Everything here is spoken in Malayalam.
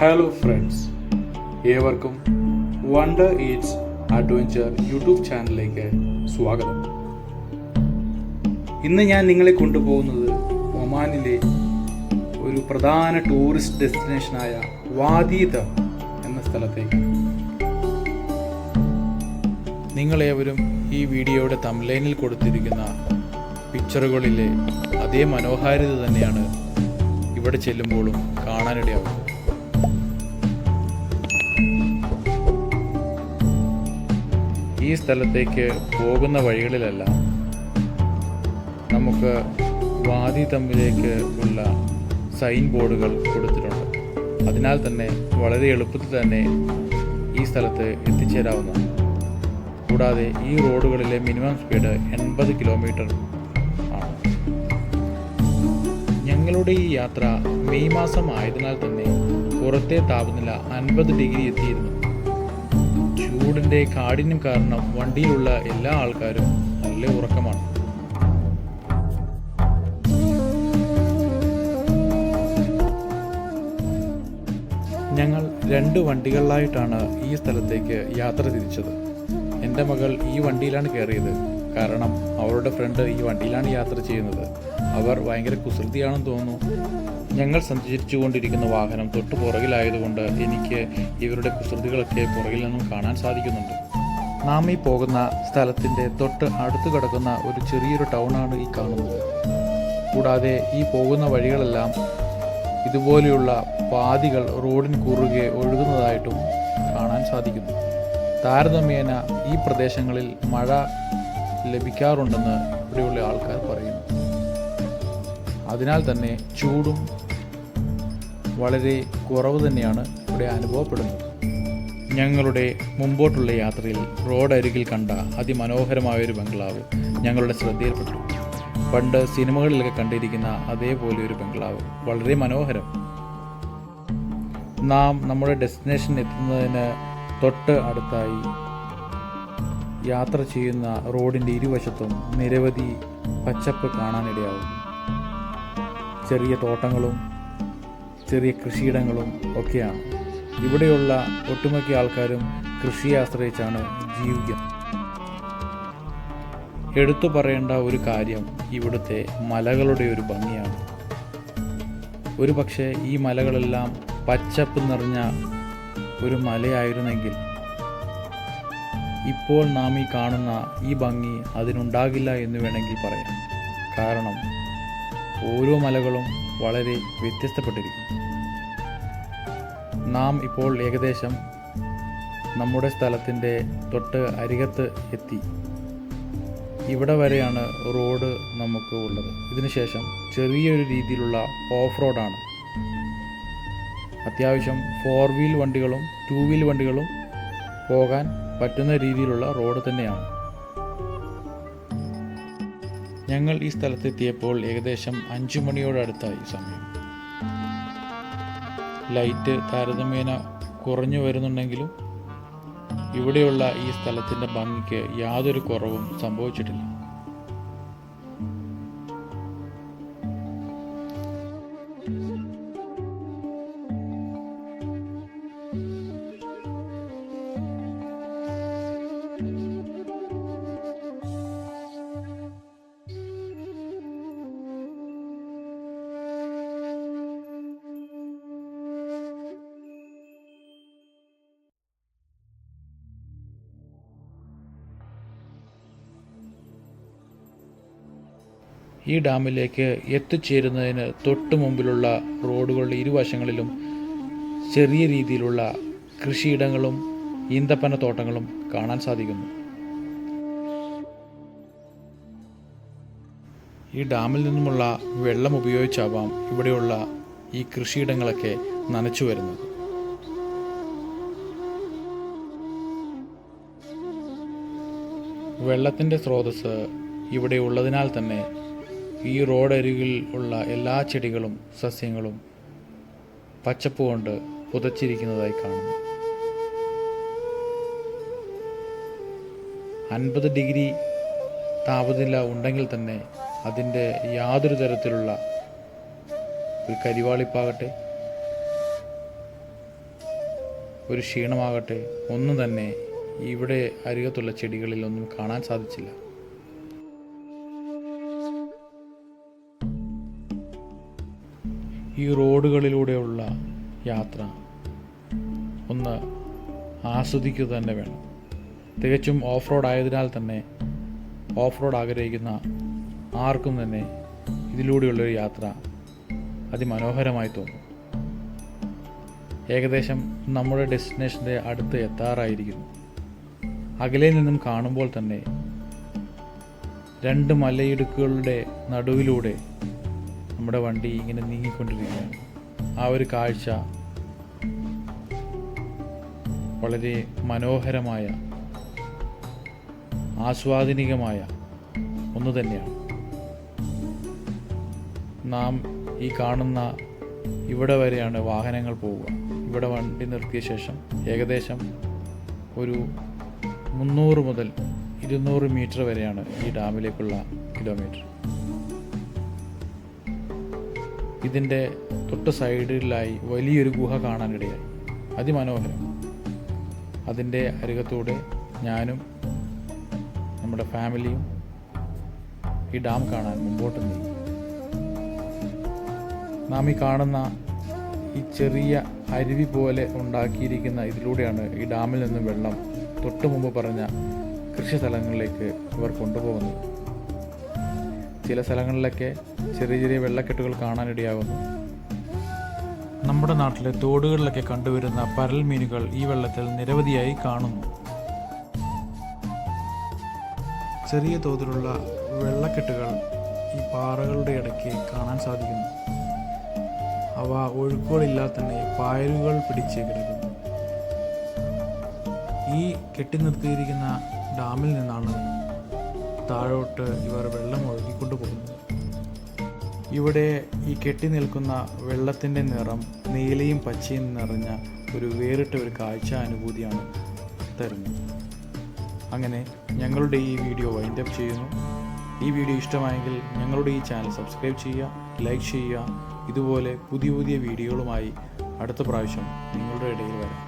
ഹലോ ഫ്രണ്ട്സ് ഏവർക്കും വണ്ടർ ഈറ്റ്സ് അഡ്വഞ്ചർ യൂട്യൂബ് ചാനലിലേക്ക് സ്വാഗതം. ഇന്ന് ഞാൻ നിങ്ങളെ കൊണ്ടുപോകുന്നത് ഒമാനിലെ ഒരു പ്രധാന ടൂറിസ്റ്റ് ഡെസ്റ്റിനേഷനായ വാദീത എന്ന സ്ഥലത്തേക്ക് നിങ്ങളേവരും ഈ വീഡിയോയുടെ തംലൈനിൽ കൊടുത്തിരിക്കുന്ന പിക്ചറുകളിലെ അതേ മനോഹാരിത തന്നെയാണ് ഇവിടെ ചെല്ലുമ്പോഴും കാണാനിടയാവുന്നത്. ഈ സ്ഥലത്തേക്ക് പോകുന്ന വഴികളിലെല്ലാം നമുക്ക് വാദി തമ്മിലേക്ക് ഉള്ള സൈൻ ബോർഡുകൾ കൊടുത്തിട്ടുണ്ട്. അതിനാൽ തന്നെ വളരെ എളുപ്പത്തിൽ തന്നെ ഈ സ്ഥലത്ത് എത്തിച്ചേരാവുന്നതാണ്. കൂടാതെ ഈ റോഡുകളിലെ മിനിമം സ്പീഡ് എൺപത് കിലോമീറ്റർ ആണ്. ഞങ്ങളുടെ ഈ യാത്ര മെയ് മാസം ആയതിനാൽ തന്നെ പുറത്തെ താപനില അൻപത് ഡിഗ്രി എത്തിയിരുന്നു. ചൂടിന്റെ കാഠിന്യം കാരണം വണ്ടിയിലുള്ള എല്ലാ ആൾക്കാരും നല്ല ഉറക്കമാണ്. ഞങ്ങൾ രണ്ട് വണ്ടികളിലായിട്ടാണ് ഈ സ്ഥലത്തേക്ക് യാത്ര തിരിച്ചത്. എന്റെ മകൾ ഈ വണ്ടിയിലാണ് കയറിയത്. കാരണം അവരുടെ ഫ്രണ്ട് ഈ വണ്ടിയിലാണ് യാത്ര ചെയ്യുന്നത്. അവർ ഭയങ്കര കുസൃതിയാണെന്ന് തോന്നുന്നു. ഞങ്ങൾ സഞ്ചരിച്ചു കൊണ്ടിരിക്കുന്ന വാഹനം തൊട്ട് പുറകിലായതുകൊണ്ട് എനിക്ക് ഇവരുടെ കുസൃതികളൊക്കെ പുറകിൽ നിന്നും കാണാൻ സാധിക്കുന്നുണ്ട്. നാം ഈ പോകുന്ന സ്ഥലത്തിന്റെ തൊട്ട് അടുത്ത് കിടക്കുന്ന ഒരു ചെറിയൊരു ടൗൺ ആണ് ഈ കാണുന്നത്. കൂടാതെ ഈ പോകുന്ന വഴികളെല്ലാം ഇതുപോലെയുള്ള പാതികൾ റോഡിന് കുറുകെ ഒഴുകുന്നതായിട്ടും കാണാൻ സാധിക്കുന്നു. താരതമ്യേന ഈ പ്രദേശങ്ങളിൽ മഴ ലഭിക്കാറുണ്ടെന്ന് ഇവിടെയുള്ള ആൾക്കാർ പറയുന്നു. അതിനാൽ തന്നെ ചൂടും വളരെ കുറവ് തന്നെയാണ് ഇവിടെ അനുഭവപ്പെടുന്നത്. ഞങ്ങളുടെ മുമ്പോട്ടുള്ള യാത്രയിൽ റോഡരികിൽ കണ്ട അതിമനോഹരമായൊരു ബംഗ്ലാവ് ഞങ്ങളുടെ ശ്രദ്ധയിൽപ്പെട്ടു. പണ്ട് സിനിമകളിലൊക്കെ കണ്ടിരിക്കുന്ന അതേപോലെ ഒരു ബംഗ്ലാവ്. വളരെ മനോഹരം. നാം നമ്മുടെ ഡെസ്റ്റിനേഷൻ എത്തുന്നതിന് തൊട്ട് അടുത്തായി യാത്ര ചെയ്യുന്ന റോഡിന്റെ ഇരുവശത്തും നിരവധി പച്ചപ്പ് കാണാനിടയാവുന്നു ചെറിയ തോട്ടങ്ങളും ചെറിയ കൃഷിയിടങ്ങളും ഒക്കെയാണ്. ഇവിടെയുള്ള ഒട്ടുമിക്ക ആൾക്കാരും കൃഷിയെ ആശ്രയിച്ചാണ് ജീവിക്കുന്നത്. എടുത്തു പറയേണ്ട ഒരു കാര്യം ഇവിടുത്തെ മലകളുടെ ഒരു ഭംഗിയാണ്. ഒരു പക്ഷേ ഈ മലകളെല്ലാം പച്ചപ്പ് നിറഞ്ഞ ഒരു മലയായിരുന്നെങ്കിൽ ഇപ്പോൾ നാം ഈ കാണുന്ന ഈ ഭംഗി അതിനുണ്ടാകില്ല എന്ന് വേണമെങ്കിൽ പറയാം. കാരണം ഓരോ മലകളും വളരെ വ്യത്യസ്തപ്പെട്ടിരിക്കും നാം ഇപ്പോൾ ഏകദേശം നമ്മുടെ സ്ഥലത്തിന്റെ തൊട്ട് അരികത്ത് എത്തി. ഇവിടെ വരെയാണ് റോഡ് നമുക്ക് ഉള്ളത്. ഇതിനുശേഷം ചെറിയൊരു രീതിയിലുള്ള ഓഫ് റോഡാണ്. അത്യാവശ്യം ഫോർ വീൽ വണ്ടികളും ടു വീൽ വണ്ടികളും പോകാൻ പറ്റുന്ന രീതിയിലുള്ള റോഡ് തന്നെയാണ്. ഞങ്ങൾ ഈ സ്ഥലത്തെത്തിയപ്പോൾ ഏകദേശം അഞ്ചു മണിയോടടുത്തായി സമയം. ലൈറ്റ് താരതമ്യേന കുറഞ്ഞു വരുന്നുണ്ടെങ്കിലും ഇവിടെയുള്ള ഈ സ്ഥലത്തിന്റെ ഭംഗിക്ക് യാതൊരു കുറവും സംഭവിച്ചിട്ടില്ല. ഈ ഡാമിലേക്ക് എത്തിച്ചേരുന്നതിന് തൊട്ട് മുമ്പിലുള്ള റോഡുകളുടെ ഇരുവശങ്ങളിലും ചെറിയ രീതിയിലുള്ള കൃഷിയിടങ്ങളും ഈന്തപ്പന തോട്ടങ്ങളും കാണാൻ സാധിക്കുന്നു. ഈ ഡാമിൽ നിന്നുമുള്ള വെള്ളം ഉപയോഗിച്ചാവാം ഇവിടെയുള്ള ഈ കൃഷിയിടങ്ങളൊക്കെ നനച്ചു വരുന്നത്. വെള്ളത്തിന്റെ സ്രോതസ് ഇവിടെ ഉള്ളതിനാൽ തന്നെ ഈ റോഡരികിൽ ഉള്ള എല്ലാ ചെടികളും സസ്യങ്ങളും പച്ചപ്പ് കൊണ്ട് പുതച്ചിരിക്കുന്നതായി കാണുന്നു. അൻപത് ഡിഗ്രി താപനില ഉണ്ടെങ്കിൽ തന്നെ അതിന്റെ യാതൊരു തരത്തിലുള്ള ഒരു കരിവാളിപ്പാകട്ടെ ഒരു ക്ഷീണമാകട്ടെ ഒന്നും തന്നെ ഇവിടെ അരികത്തുള്ള ചെടികളിൽ ഒന്നും കാണാൻ സാധിച്ചില്ല. ഈ റോഡുകളിലൂടെയുള്ള യാത്ര ഒന്ന് ആസ്വദിക്കുക തന്നെ വേണം. തികച്ചും ഓഫ് റോഡ് ആയതിനാൽ തന്നെ ഓഫ് റോഡ് ആഗ്രഹിക്കുന്ന ആർക്കും തന്നെ ഇതിലൂടെയുള്ളൊരു യാത്ര അതിമനോഹരമായി തോന്നും. ഏകദേശം നമ്മുടെ ഡെസ്റ്റിനേഷന്റെ അടുത്ത് എത്താറായിരിക്കുന്നു. അകലെ നിന്നും കാണുമ്പോൾ തന്നെ രണ്ട് മലയിടുക്കുകളുടെ നടുവിലൂടെ നമ്മുടെ വണ്ടി ഇങ്ങനെ നീങ്ങിക്കൊണ്ടിരിക്കുകയാണ് ആ ഒരു കാഴ്ച വളരെ മനോഹരമായ ആസ്വാദനികമായ ഒന്ന് തന്നെയാണ്. നാം ഈ കാണുന്ന ഇവിടെ വരെയാണ് വാഹനങ്ങൾ പോവുക. ഇവിടെ വണ്ടി നിർത്തിയ ശേഷം ഏകദേശം ഒരു മുന്നൂറ് മുതൽ ഇരുന്നൂറ് മീറ്റർ വരെയാണ് ഈ ഡാമിലേക്കുള്ള കിലോമീറ്റർ. ഇതിന്റെ തൊട്ട് സൈഡിലായി വലിയൊരു ഗുഹ കാണാനിടയായി. അതിമനോഹരം. അതിന്റെ അരികത്തൂടെ ഞാനും നമ്മുടെ ഫാമിലിയും ഈ ഡാം കാണാൻ മുമ്പോട്ട് നീങ്ങി. നാം ഈ കാണുന്ന ഈ ചെറിയ അരുവി പോലെ ഉണ്ടാക്കിയിരിക്കുന്ന ഇതിലൂടെയാണ് ഈ ഡാമിൽ നിന്ന് വെള്ളം തൊട്ടു മുമ്പ് പറഞ്ഞ കൃഷി സ്ഥലങ്ങളിലേക്ക് ഇവർ കൊണ്ടുപോകുന്നത്. ചില സ്ഥലങ്ങളിലൊക്കെ ചെറിയ ചെറിയ വെള്ളക്കെട്ടുകൾ കാണാനിടയാകുന്നു നമ്മുടെ നാട്ടിലെ തോടുകളിലൊക്കെ കണ്ടുവരുന്ന പരൽ മീനുകൾ ഈ വെള്ളത്തിൽ നിരവധിയായി കാണുന്നു. ചെറിയ തോതിലുള്ള വെള്ളക്കെട്ടുകൾ ഈ പാറകളുടെ ഇടയ്ക്ക് കാണാൻ സാധിക്കുന്നു. അവ ഒഴുക്കുകളില്ലാതെ തന്നെ പായലുകൾ പിടിച്ച് കിടക്കുന്നു. ഈ കെട്ടി നിർത്തിയിരിക്കുന്ന ഡാമിൽ നിന്നാണ് താഴോട്ട് ഇവർ വെള്ളം ഒഴുകിക്കൊണ്ടു പോകുന്നു. ഇവിടെ ഈ കെട്ടി നിൽക്കുന്ന വെള്ളത്തിന്റെ നിറം നീലയും പച്ചയും നിറഞ്ഞ ഒരു വേറിട്ട ഒരു കാഴ്ച അനുഭൂതിയാണ് തരുന്നത്. അങ്ങനെ ഞങ്ങളുടെ ഈ വീഡിയോ വൈൻഡപ്പ് ചെയ്യുന്നു. ഈ വീഡിയോ ഇഷ്ടമായെങ്കിൽ ഞങ്ങളുടെ ഈ ചാനൽ സബ്സ്ക്രൈബ് ചെയ്യുക ലൈക്ക് ചെയ്യുക. ഇതുപോലെ പുതിയ പുതിയ വീഡിയോകളുമായി അടുത്ത പ്രാവശ്യം നിങ്ങളുടെ ഇടയിൽ വരാം.